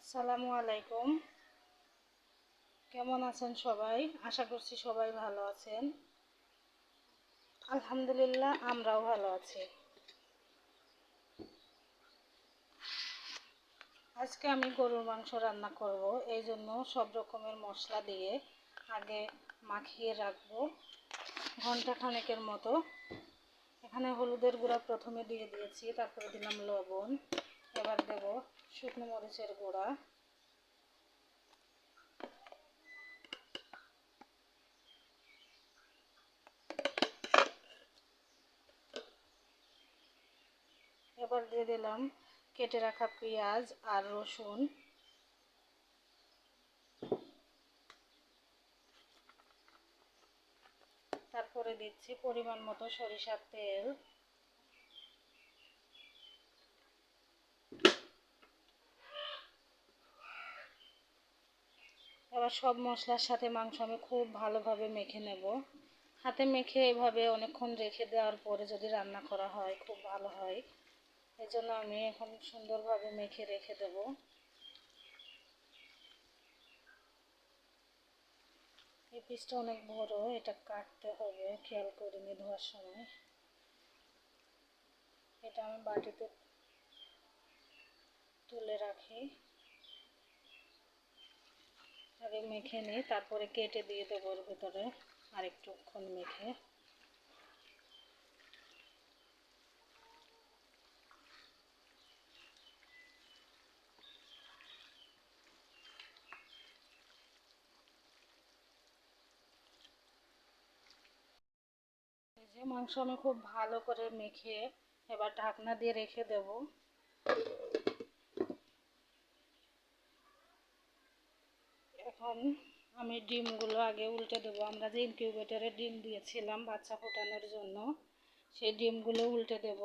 আসসালামু আলাইকুম। কেমন আছেন সবাই? আশা করছি সবাই ভালো আছেন। আলহামদুলিল্লাহ, আমরাও ভালো আছি। আজকে আমি গরুর মাংস রান্না করব। এই জন্য সব রকমের মশলা দিয়ে আগে মাখিয়ে রাখব। ঘণ্টা খানেকের মতো। এখানে হলুদের গুঁড়া প্রথমে দিয়ে দিয়েছি, তারপরে দিলাম লবণ। এবার দেব শুকনো মরিচের গুঁড়া এবার দিয়ে দিলাম কেটে রাখা পেঁয়াজ আর রসুন। তারপরে দিচ্ছি পরিমাণ মতো সরিষার তেল। এবার সব মশলার সাথে মাংস আমি খুব ভালোভাবে মেখে নেব। হাতে মেখে এভাবে অনেকক্ষণ রেখে দেওয়ার পরে যদি রান্না করা হয়, খুব ভালো হয়। এই জন্য আমি এখন সুন্দরভাবে মেখে রেখে দেব। এই পিসটা অনেক বড়, এটা কাটতে হবে, খেয়াল করিনি ধোয়ার সময়। এটা আমি বাটিতে তুলে রাখি। আগে মেখে নিই তারপরে কেটে দিয়ে দেবো ওর ভিতরে আরেকটুক্ষণ মেখে। যে মাংস আমি খুব ভালো করে মেখে এবার ঢাকনা দিয়ে রেখে দেব। এখন আমি ডিমগুলো আগে উল্টে দেবো। আমরা যে ইনকিউবেটারে ডিম দিয়েছিলাম বাচ্চা ফোটানোর জন্য, সেই ডিমগুলো উল্টে দেব।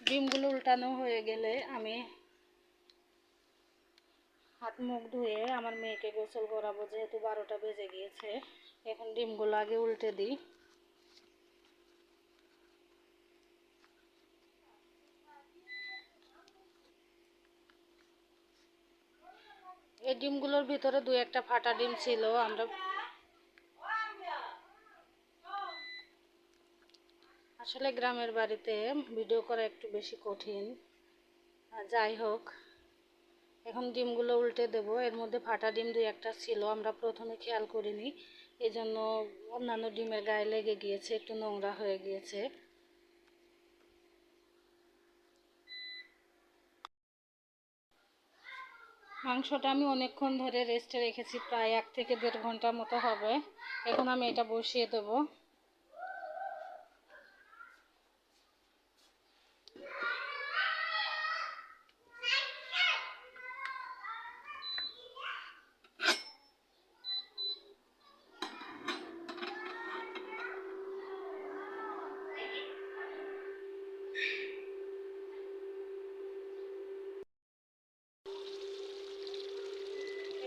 ডিমগুলো উল্টানো হয়ে গেলে আমি হাত মুখ ধুয়ে আমার মেয়েকে গোসল করাবো, যেহেতু বারোটা বেজে গিয়েছে, এখন ডিমগুলো আগে উল্টে দিই। এই ডিমগুলোর ভিতরে দু একটা ফাটা ডিম ছিল, আমরা আসলে গ্রামের বাড়িতে ভিডিও করা একটু বেশি কঠিন। যাই হোক, এখন ডিমগুলো উল্টে দেব। এর মধ্যে ফাটা ডিম দুই একটা ছিল, আমরা প্রথমে খেয়াল করিনি। এই জন্য অন্যান্য ডিমের গায়ে লেগে গিয়েছে, একটু নোংরা হয়ে গিয়েছে। মাংসটা আমি অনেকক্ষণ ধরে রেস্টে রেখেছি, প্রায় এক থেকে দেড় ঘণ্টার মতো হবে। এখন আমি এটা বসিয়ে দেবো।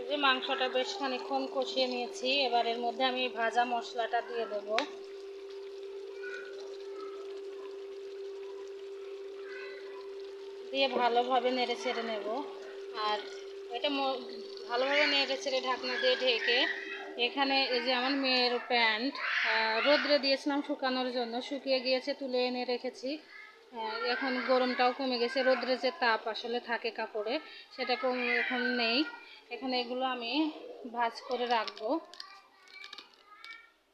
যে মাংসটা বেশ খানিক্ষণ কষিয়ে নিয়েছি, এবার এর মধ্যে আমি ভাজা মশলাটা দিয়ে দেব। দিয়ে ভালোভাবে নেড়ে ছেড়ে নেব। আর এটা ভালোভাবে নেড়ে ছেড়ে ঢাকনা দিয়ে ঢেকে, এখানে এই যে আমার মেয়ের প্যান্ট রোদ্রে দিয়েছিলাম শুকানোর জন্য, শুকিয়ে গিয়েছে তুলে এনে রেখেছি। এখন গরমটাও কমে গেছে, রোদ্রে যে তাপ আসলে থাকে কাপড়ে, সেটা কম এখন নেই। এখানে এগুলো আমি ভাজ করে রাখব।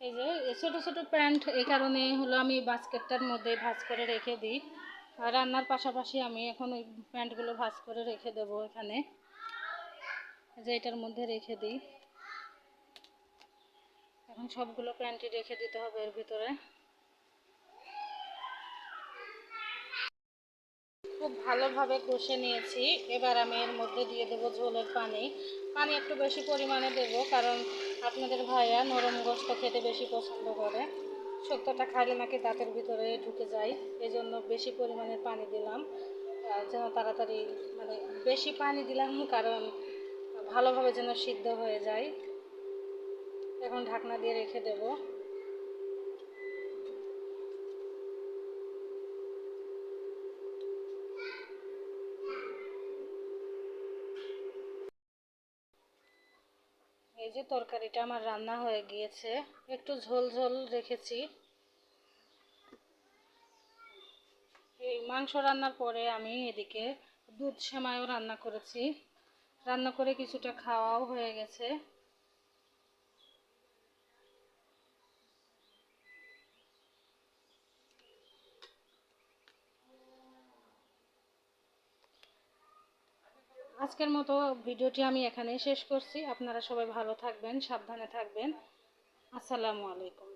এই যে ছোটো ছোটো প্যান্ট এই কারণে হলো আমি বাস্কেটটার মধ্যে ভাজ করে রেখে দিই। আর রান্নার পাশাপাশি আমি এখন ওই প্যান্টগুলো ভাজ করে রেখে দেব এখানে। যে, এটার মধ্যে রেখে দিই। এখন সবগুলো প্যান্টই রেখে দিতে হবে এর ভিতরে। খুব ভালোভাবে কষে নিয়েছি। এবার আমি এর মধ্যে দিয়ে দেবো ঝোলের পানি। পানি একটু বেশি পরিমাণে দেব, কারণ আপনাদের ভাইয়া নরম গোস্ত খেতে বেশি পছন্দ করে। শুক্তটা খাইলে নাকি দাঁতের ভিতরে ঢুকে যায় এই জন্য বেশি পরিমাণে পানি দিলাম। যেন তাড়াতাড়ি মানে বেশি পানি দিলাম, কারণ ভালোভাবে যেন সিদ্ধ হয়ে যায়। এখন ঢাকনা দিয়ে রেখে দেবো। এই যে তরকারিটা আমার রান্না হয়ে গিয়েছে, একটু ঝোল ঝোল রেখেছি। এই মাংস রান্নার পরে আমি এদিকে দুধ সেমাইও রান্না করেছি। রান্না করে কিছুটা খাওয়াও হয়ে গেছে। আজকের মতো ভিডিওটি আমি এখানেই শেষ করছি। আপনারা সবাই ভালো থাকবেন, সাবধানে থাকবেন। আসসালামু আলাইকুম।